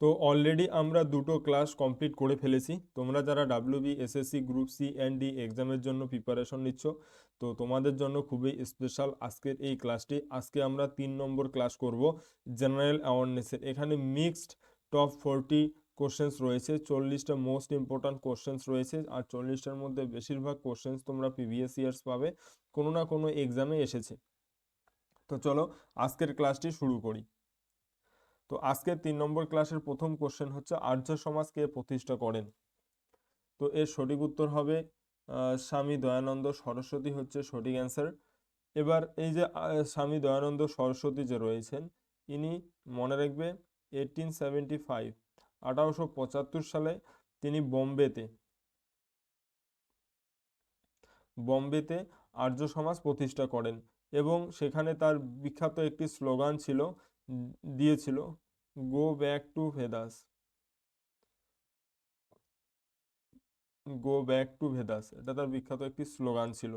তো অলরেডি আমরা দুটো ক্লাস কমপ্লিট করে ফেলেছি। তোমরা যারা WB SSC group C and D এক্সামের জন্য প্রিপারেশন নিচ্ছ, তো তোমাদের জন্য খুবই স্পেশাল আজকের এই ক্লাসটি আজকে আমরা তিন নম্বর ক্লাস করব জেনারেল অ্যাওয়ারনেসের এখানে মিক্সড টপ ফোরটি কোশ্চেন্স রয়েছে, চল্লিশটা মোস্ট ইম্পর্ট্যান্ট কোশ্চেন্স রয়েছে, আর চল্লিশটার মধ্যে বেশিরভাগ কোশ্চেন্স তোমরা প্রিভিয়াস ইয়ার্স পাবে। কোনো না কোনো এক্সামে এসেছে। তো চলো আজকের ক্লাসটি শুরু করি। তো আজকের তিন নম্বর ক্লাসের প্রথম কোশ্চেন হচ্ছে, আর্য সমাজ কে প্রতিষ্ঠা করেন। তো এর সঠিক উত্তর হবে স্বামী দয়ানন্দ সরস্বতী হচ্ছে সঠিক অ্যান্সার এবার এই যে স্বামী দয়ানন্দ সরস্বতী যে রয়েছেন, ইনি মনে রাখবে এইটিন সেভেন্টি ফাইভ আঠারোশো পঁচাত্তর সালে তিনি বোম্বেতে বোম্বেতে আর্য সমাজ প্রতিষ্ঠা করেন। এবং সেখানে তার বিখ্যাত একটি স্লোগান ছিল দিয়েছিল। Go back to Vedas go back to Vedas এটা তার বিখ্যাত একটি স্লোগান ছিল।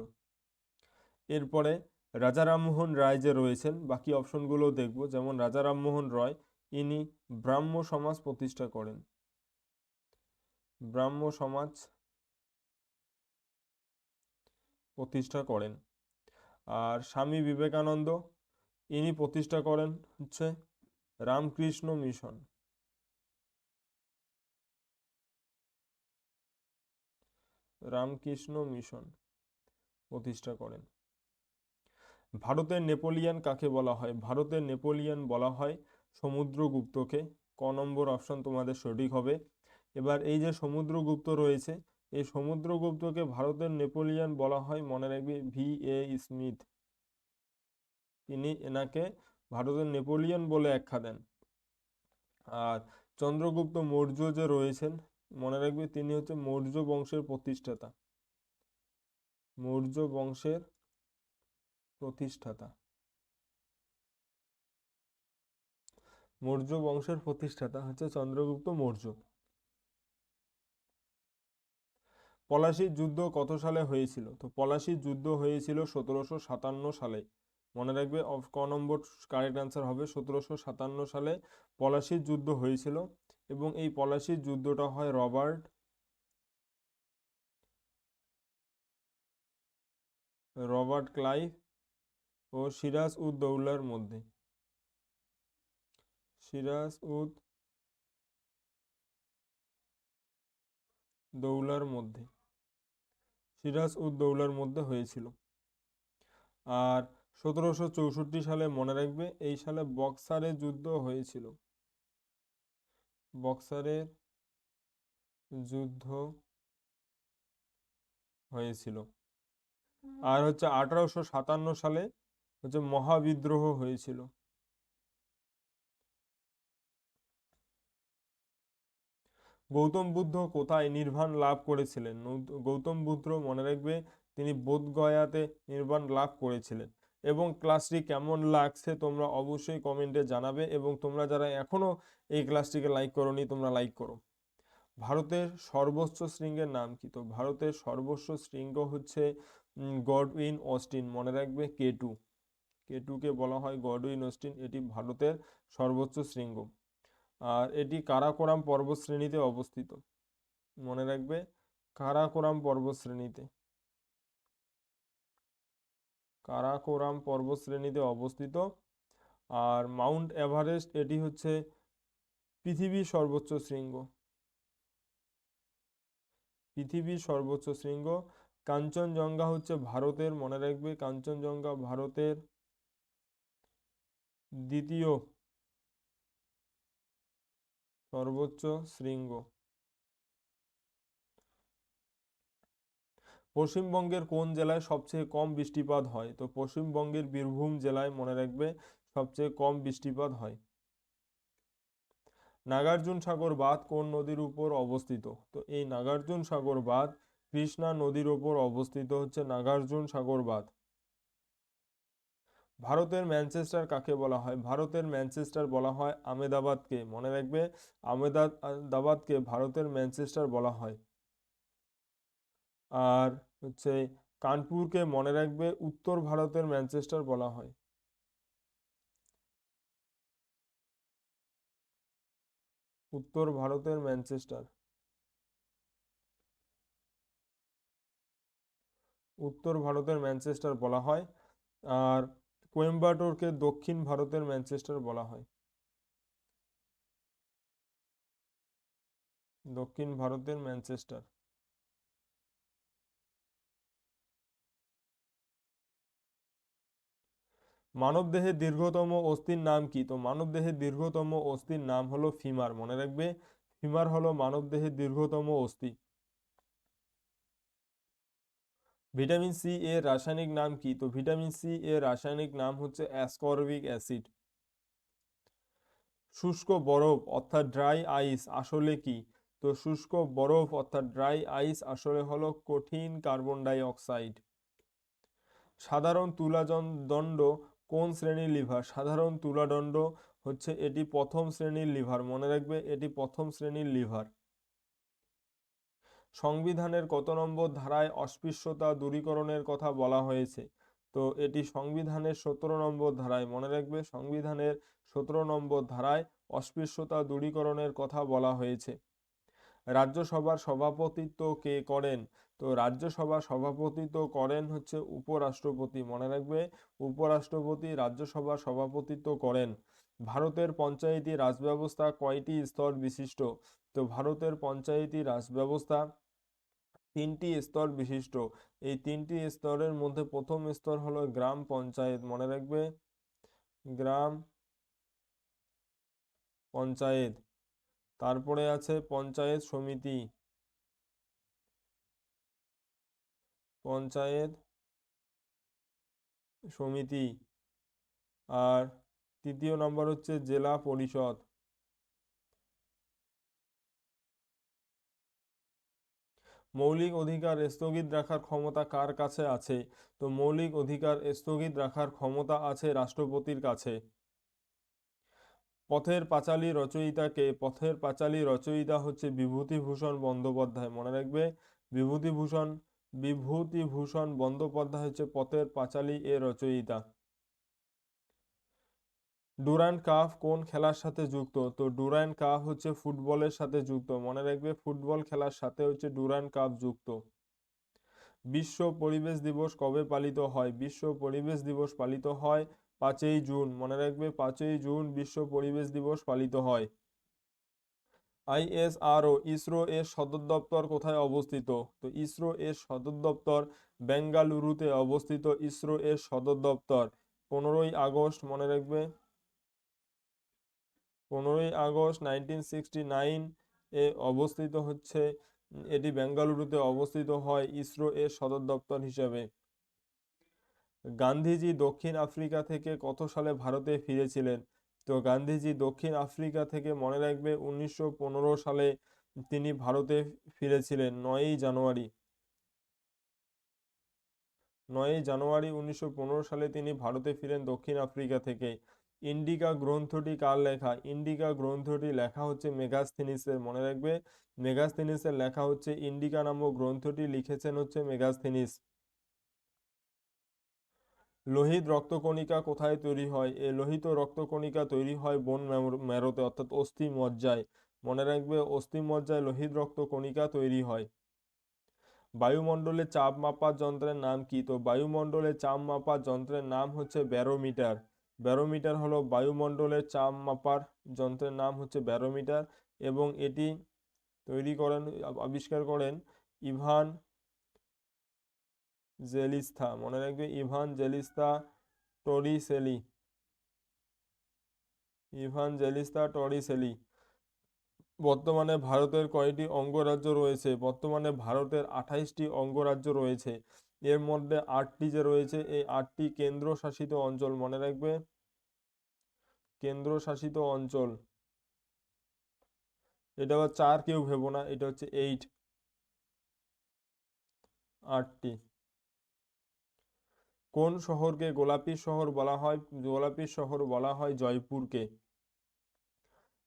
এরপরে রাজা রামমোহন রায় যে রয়েছেন, বাকি অপশনগুলো দেখব। যেমন রাজা রামমোহন রয়, ইনি ব্রাহ্ম সমাজ প্রতিষ্ঠা করেন। ব্রাহ্ম সমাজ প্রতিষ্ঠা করেন। আর স্বামী বিবেকানন্দ ইনি প্রতিষ্ঠা করেন হচ্ছে রামকৃষ্ণ মিশন। রামকৃষ্ণ মিশন প্রতিষ্ঠা করেন। ভারতের নেপোলিয়ান কাকে বলা হয়? ভারতের নেপোলিয়ান বলা হয় সমুদ্রগুপ্তকে। ক নম্বর অপশন তোমাদের সঠিক হবে। এবার এই যে সমুদ্রগুপ্ত রয়েছে, এই সমুদ্রগুপ্তকে ভারতের নেপোলিয়ান বলা হয়, মনে রাখবে ভি এ স্মিথ। তিনি এনাকে ভারতের নেপোলিয়ন বলে আখ্যা দেন। আর চন্দ্রগুপ্ত মৌর্য যে রয়েছেন, মনে রাখবে তিনি হচ্ছে মৌর্য বংশের প্রতিষ্ঠাতা। মৌর্য বংশের প্রতিষ্ঠাতা। মৌর্য বংশের প্রতিষ্ঠাতা হচ্ছে চন্দ্রগুপ্ত মৌর্য। পলাশির যুদ্ধ কত সালে হয়েছিল? তো পলাশির যুদ্ধ হয়েছিল সতেরোশো সাতান্ন সালে। মনে রাখবে অফ ক নম্বর কারেক্ট অ্যান্সার হবে সতেরোশো সাতান্ন সালে পলাশির যুদ্ধ হয়েছিল এবং এই পলাশির যুদ্ধটা হয় রবার্ট রবার্ট ক্লাইভ ও সিরাজ উদ দৌলার মধ্যে। সিরাজ উদ দৌলার মধ্যে। সিরাজ উদ দৌলার মধ্যে হয়েছিল। আর সতেরোশো চৌষট্টি সালে মনে রাখবে, এই সালে বক্সারের যুদ্ধ হয়েছিল। বক্সারের যুদ্ধ হয়েছিল। আর হচ্ছে আঠারোশো সাতান্ন সালে হচ্ছে মহাবিদ্রোহ হয়েছিল। গৌতম বুদ্ধ কোথায় নির্বাণ লাভ করেছিলেন? গৌতম বুদ্ধ মনে রাখবে, তিনি বোধগয়াতে নির্বাণ লাভ করেছিলেন। এবং ক্লাসটি কেমন লাগছে তোমরা অবশ্যই কমেন্টে জানাবে এবং তোমরা যারা এখনও এই ক্লাসটিকে লাইক করোনি, তোমরা লাইক করো। ভারতের সর্বোচ্চ শৃঙ্গের নাম কি? তো ভারতের সর্বোচ্চ শৃঙ্গ হচ্ছে গডউইন অস্টিন। মনে রাখবে কে টু। কে টুকে বলা হয় গডউইন অস্টিন, এটি ভারতের সর্বোচ্চ শৃঙ্গ। আর এটি কারাকোরাম পর্বতশ্রেণীতে অবস্থিত। মনে রাখবে কারাকোরাম পর্বতশ্রেণীতে কারাকোরাম পর্বতশ্রেণীতে অবস্থিত। আর মাউন্ট এভারেস্ট, এটি হচ্ছে পৃথিবীর সর্বোচ্চ শৃঙ্গ। পৃথিবীর সর্বোচ্চ শৃঙ্গ। কাঞ্চনজঙ্ঘা হচ্ছে ভারতের, মনে রাখবে, কাঞ্চনজঙ্ঘা ভারতের দ্বিতীয় সর্বোচ্চ শৃঙ্গ। পশ্চিমবঙ্গের কোন জেলায় সবচেয়ে কম বৃষ্টিপাত হয়? তো পশ্চিমবঙ্গের বীরভূম জেলায় মনে রাখবে সবচেয়ে কম বৃষ্টিপাত হয়। নাগার্জুন সাগর বাঁধ কোন নদীর উপর অবস্থিত? তো এই নাগার্জুন সাগর বাঁধ কৃষ্ণা নদীর উপর অবস্থিত হচ্ছে নাগার্জুন সাগর বাঁধ। ভারতের ম্যানচেস্টার কাকে বলা হয়? ভারতের ম্যানচেস্টার বলা হয় আমেদাবাদকে মনে রাখবে আমেদাবাদকে ভারতের ম্যানচেস্টার বলা হয়। আর হচ্ছে কানপুরকে মনে রাখবে উত্তর ভারতের ম্যানচেস্টার বলা হয়। উত্তর ভারতের ম্যানচেস্টার। উত্তর ভারতের ম্যানচেস্টার বলা হয় আর কোয়েম্বাটোরকে দক্ষিণ ভারতের ম্যানচেস্টার বলা হয়। দক্ষিণ ভারতের ম্যানচেস্টার। মানবদেহের দীর্ঘতম অস্থির নাম কি? তো মানবদেহের দীর্ঘতম অস্থির নাম হলো ফিমার। মনে রাখবে, ফিমার হলো মানবদেহের দীর্ঘতম অস্থি। ভিটামিন সি এর রাসায়নিক নাম কি? তো ভিটামিন সি এর রাসায়নিক নাম হচ্ছে অ্যাসকর্বিক অ্যাসিড। শুষ্ক বরফ অর্থাৎ ড্রাই আইস আসলে কি? তো শুষ্ক বরফ অর্থাৎ ড্রাই আইস আসলে হলো কঠিন কার্বন ডাই অক্সাইড। সাধারণ তুলাদণ্ড কোন শ্রেণির লিভার? সাধারণ তুলাদণ্ড হচ্ছে এটি প্রথম শ্রেণির লিভার। মনে রাখবে, এটি প্রথম শ্রেণির লিভার। সংবিধানের কত নম্বর ধারায় অস্পৃশ্যতা দূরীকরণের কথা বলা হয়েছে? তো এটি সংবিধানের সতেরো নম্বর ধারায়। মনে রাখবে, সংবিধানের সতেরো নম্বর ধারায় অস্পৃশ্যতা দূরীকরণের কথা বলা হয়েছে। রাজ্যসভার সভাপতিত্ব কে করেন? তো রাজ্যসভা সভাপতিত্ব করেন হচ্ছে উপরাষ্ট্রপতি, মনে রাখবে উপরাষ্ট্রপতি, রাজ্যসভার সভাপতিত্ব করেন। ভারতের পঞ্চায়েতি রাজব্যবস্থা কয়টি স্তর বিশিষ্ট? তো ভারতের পঞ্চায়েতি রাজব্যবস্থা তিনটি স্তর বিশিষ্ট। এই তিনটি স্তরের মধ্যে প্রথম স্তর হলো গ্রাম পঞ্চায়েত, মনে রাখবে? গ্রাম পঞ্চায়েত। তারপরে আছে পঞ্চায়েত সমিতি। পঞ্চায়েত সমিতি। আর তৃতীয় নম্বর হচ্ছে জেলা পরিষদ। মৌলিক অধিকার স্থগিত রাখার ক্ষমতা কার কাছে আছে? তো মৌলিক অধিকার স্থগিত রাখার ক্ষমতা আছে রাষ্ট্রপতির কাছে। পথের পাঁচালী রচয়িতাকে, পথের পাঁচালী রচয়িতা হচ্ছে বিভূতিভূষণ বন্দ্যোপাধ্যায়। মনে রাখবে, বিভূতিভূষণ বিভূতিভূষণ বন্দ্যোপাধ্যায় হচ্ছে পথের পাঁচালী এর রচয়িতা। ডুরান্ড কাপ কোন খেলার সাথে যুক্ত? তো ডুরান্ড কাপ হচ্ছে ফুটবলের সাথে যুক্ত। মনে রাখবে ফুটবল খেলার সাথে হচ্ছে ডুরান্ড কাপ যুক্ত। বিশ্ব পরিবেশ দিবস কবে পালিত হয়? বিশ্ব পরিবেশ দিবস পালিত হয় পাঁচই জুন। মনে রাখবে পাঁচই জুন বিশ্ব পরিবেশ দিবস পালিত হয়। আইএসআরও ইসরো এর সদর দপ্তর কোথায় অবস্থিত? তো ইসরো এর সদর দপ্তর বেঙ্গালুরুতে অবস্থিত ইসরো এর সদর দপ্তর। পনেরোই আগস্ট মনে রাখবে। পনেরোই আগস্ট নাইনটিন সিক্সটি নাইন এ অবস্থিত হচ্ছে, এটি বেঙ্গালুরুতে অবস্থিত হয় ইসরো এর সদর দপ্তর হিসাবে। গান্ধীজি দক্ষিণ আফ্রিকা থেকে কত সালে ভারতে ফিরেছিলেন? তো গান্ধীজি দক্ষিণ আফ্রিকা থেকে মনে রাখবে উনিশশো পনেরো সালে তিনি ভারতে ফিরেছিলেন, নয়ই জানুয়ারি। নয়ই জানুয়ারি উনিশশো পনেরো সালে তিনি ভারতে ফিরেন দক্ষিণ আফ্রিকা থেকে। ইন্ডিকা গ্রন্থটি কার লেখা? ইন্ডিকা গ্রন্থটি লেখা হচ্ছে মেগাস্থিনিসের। মনে রাখবে, মেগাস্থিনিসের লেখা হচ্ছে ইন্ডিকা নামক গ্রন্থটি লিখেছেন হচ্ছে মেগাস্থিনিস। লোহিত রক্তকণিকা কোথায় তৈরি হয়? এই লোহিত রক্তকণিকা তৈরি হয় বোন মেরোতে অর্থাৎ অস্থি মজ্জায়। মনে রাখবে, অস্থি মজ্জায় লোহিত রক্তকণিকা তৈরি হয়। বায়ুমণ্ডলে চাপ মাপার যন্ত্রের নাম কি? তো বায়ুমণ্ডলে চাপ মাপার যন্ত্রের নাম হচ্ছে ব্যারোমিটার। ব্যারোমিটার হলো বায়ুমণ্ডলের চাপ মাপার যন্ত্রের নাম হচ্ছে ব্যারোমিটার এবং এটি তৈরি করেন, আবিষ্কার করেন ইভান জেলিস্থা, মনে রাখবে Evangelista Torricelli. Evangelista Torricelli. বর্তমানে ভারতের কয়টি অঙ্গরাজ্য রয়েছে? বর্তমানে ভারতের আঠাইশটি অঙ্গরাজ্য রয়েছে। এর মধ্যে আটটি যে রয়েছে, এই আটটি কেন্দ্রশাসিত অঞ্চল, মনে রাখবে? কেন্দ্রশাসিত অঞ্চল। এটা আবার চার কেউ ভেবো না, এটা হচ্ছে এইট। আটটি। কোন শহরকে গোলাপী শহর বলা হয়? গোলাপী শহর বলা হয় জয়পুরকে।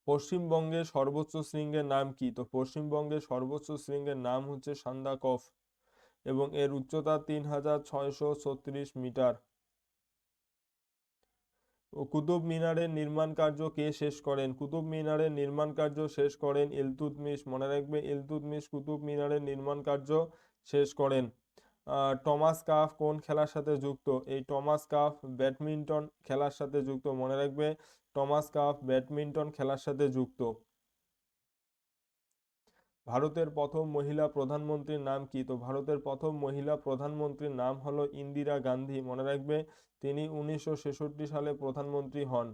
পশ্চিমবঙ্গের সর্বোচ্চ শৃঙ্গের নাম কি? তো পশ্চিমবঙ্গের সর্বোচ্চ শৃঙ্গের নাম হচ্ছে সান্দাকফ এবং এর উচ্চতা তিন হাজার ছয়শো ছত্রিশ মিটার। কুতুব মিনারের নির্মাণ কার্য কে শেষ করেন? কুতুব মিনারের নির্মাণ কার্য শেষ করেন ইলতুৎমিশ মনে রাখবে ইলতুৎমিশ কুতুব মিনারের নির্মাণ কার্য শেষ করেন। টমাস কাফ কোন খেলার সাথে যুক্ত? এই টমাস কাফ ব্যাডমিন্টন খেলার সাথে যুক্ত। মনে রাখবে, টমাস কাফ ব্যাডমিন্টন খেলার সাথে যুক্ত। ভারতের প্রথম মহিলা প্রধানমন্ত্রীর নাম কি? তো ভারতের প্রথম মহিলা প্রধানমন্ত্রীর নাম হলো ইন্দিরা গান্ধী। মনে রাখবে, তিনি উনিশশো ছেষট্টি সালে প্রধানমন্ত্রী হন।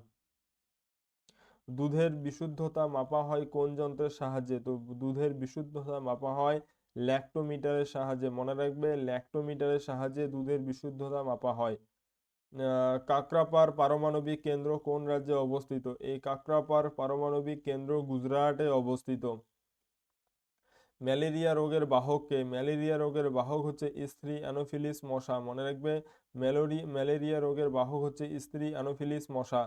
দুধের বিশুদ্ধতা মাপা হয় কোন যন্ত্রের সাহায্যে? তো দুধের বিশুদ্ধতা মাপা হয় ল্যাক্টোমিটারের সাহায্যে, মনে রাখবে ল্যাক্টোমিটারের সাহায্যে দুধের বিশুদ্ধতা মাপা হয়। কাকরাপার পারমাণবিক কেন্দ্র কোন রাজ্যে অবস্থিত? এই কাকরাপার পারমাণবিক কেন্দ্র গুজরাটে অবস্থিত। ম্যালেরিয়া রোগের বাহককে ম্যালেরিয়া রোগের বাহক হচ্ছে স্ত্রী অ্যানোফিলিস মশা। মনে রাখবে ম্যালোরি, ম্যালেরিয়া রোগের বাহক হচ্ছে স্ত্রী অ্যানোফিলিস মশা।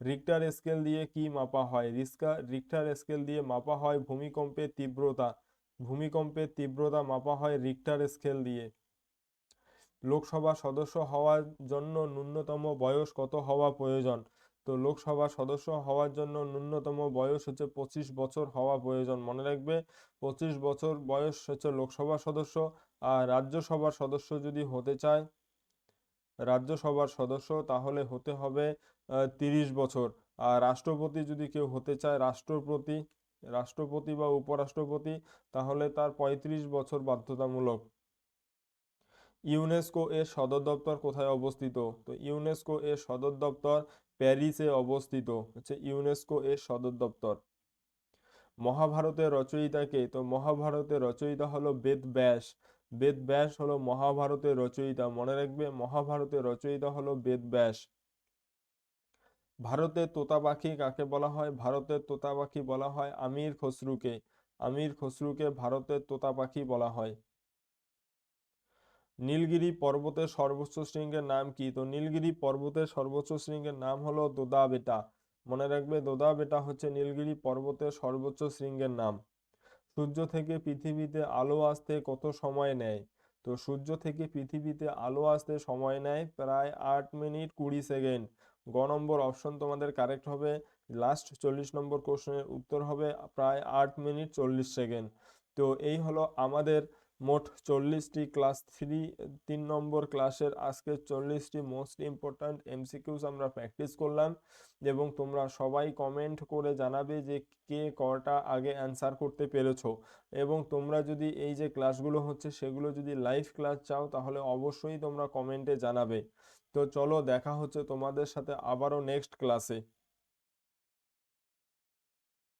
রিক্টার স্কেল দিয়ে কি মাপা হয়? রিস্কা রিক্টার স্কেল দিয়ে মাপা হয় ভূমিকম্পের তীব্রতা। ভূমিকম্পের তীব্রতা মাপা হয় রিক্টার স্কেল দিয়ে। লোকসভা সদস্য হওয়ার জন্য ন্যূনতম বয়স কত হওয়া প্রয়োজন? তো লোকসভা সদস্য হওয়ার জন্য ন্যূনতম বয়স হচ্ছে পঁচিশ বছর হওয়া প্রয়োজন। মনে রাখবে, পঁচিশ বছর বয়স হচ্ছে লোকসভা সদস্য আর রাজ্যসভার সদস্য যদি হতে চায়, রাজ্যসভার সদস্য, তাহলে হতে হবে তিরিশ বছর। আর রাষ্ট্রপতি যদি কেউ হতে চায়, রাষ্ট্রপতি রাষ্ট্রপতি বা উপরাষ্ট্রপতি, তাহলে তার পঁয়ত্রিশ বছর বাধ্যতামূলক। ইউনেস্কো এর সদর দপ্তর কোথায় অবস্থিত? তো ইউনেস্কো এর সদর দপ্তর প্যারিসে অবস্থিত, হচ্ছে ইউনেস্কো এর সদর দপ্তর। মহাভারতের রচয়িতা কে তো মহাভারতের রচয়িতা হলো বেদ ব্যাস। বেদ ব্যাস হলো মহাভারতের রচয়িতা, মনে রাখবে মহাভারতের রচয়িতা হলো বেদ ব্যাস। ভারতের তোতা পাখি কাকে বলা হয়? ভারতের তোতা পাখি বলা হয় আমির খসরুকে। আমির খসরুকে ভারতের তোতা পাখি বলা হয়। নীলগিরি পর্বতের সর্বোচ্চ শৃঙ্গের নাম কি? তো নীলগিরি পর্বতের সর্বোচ্চ শৃঙ্গের নাম হলো দোদা বেটা মনে রাখবে দোদা বেটা হচ্ছে নীলগিরি পর্বতের সর্বোচ্চ শৃঙ্গের নাম। সূর্য থেকে পৃথিবীতে আলো আসতে কত সময় নেয়? তো সূর্য থেকে পৃথিবীতে আলো আসতে সময় নেয় প্রায় আট মিনিট কুড়ি সেকেন্ড। গ নম্বর অপশন তোমাদের কারেক্ট হবে। লাস্ট চল্লিশ নম্বর কোশ্চেনের উত্তর হবে প্রায় আট মিনিট চল্লিশ সেকেন্ড তো এই হলো আমাদের মোট চল্লিশটি ক্লাস থ্রি তিন নম্বর ক্লাসের আজকে চল্লিশটি মোস্ট ইম্পর্ট্যান্ট এমসিকিউস আমরা প্র্যাকটিস করলাম এবং তোমরা সবাই কমেন্ট করে জানাবে যে কে কটা আগে অ্যান্সার করতে পেরেছ। এবং তোমরা যদি এই যে ক্লাসগুলো হচ্ছে সেগুলো যদি লাইভ ক্লাস চাও তাহলে অবশ্যই তোমরা কমেন্টে জানাবে। তো চলো দেখা হচ্ছে তোমাদের সাথে আবারও নেক্সট ক্লাসে